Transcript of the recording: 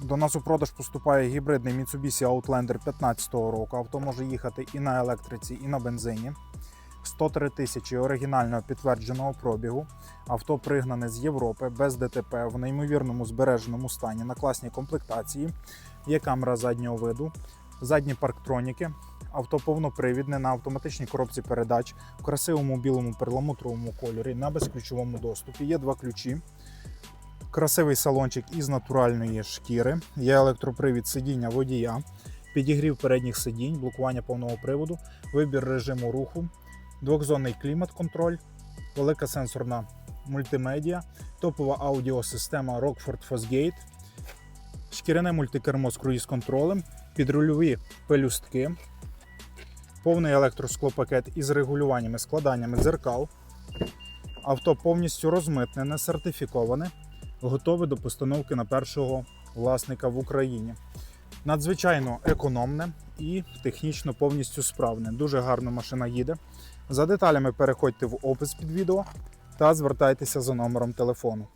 До нас у продаж поступає гібридний Mitsubishi Outlander 2015 року. Авто може їхати і на електриці, і на бензині. 103 тисячі оригінального підтвердженого пробігу. Авто пригнане з Європи без ДТП в неймовірному збереженому стані на класній комплектації. Є камера заднього виду, задні парктроніки. Авто повнопривідне на автоматичній коробці передач в красивому білому перламутровому кольорі на безключовому доступі. Є два ключі. Красивий салончик із натуральної шкіри. Є електропривід сидіння водія, підігрів передніх сидінь, блокування повного приводу, вибір режиму руху, двохзонний клімат-контроль, велика сенсорна мультимедіа, топова аудіосистема Rockford Fosgate, шкіряне мультикермо з круїз-контролем, підрульові пелюстки, повний електросклопакет із регулюваннями складаннями дзеркал. Авто повністю розмитнене, сертифіковане, готове до постановки на першого власника в Україні. Надзвичайно економне і технічно повністю справне. Дуже гарно машина їде. За деталями переходьте в опис під відео та звертайтеся за номером телефону.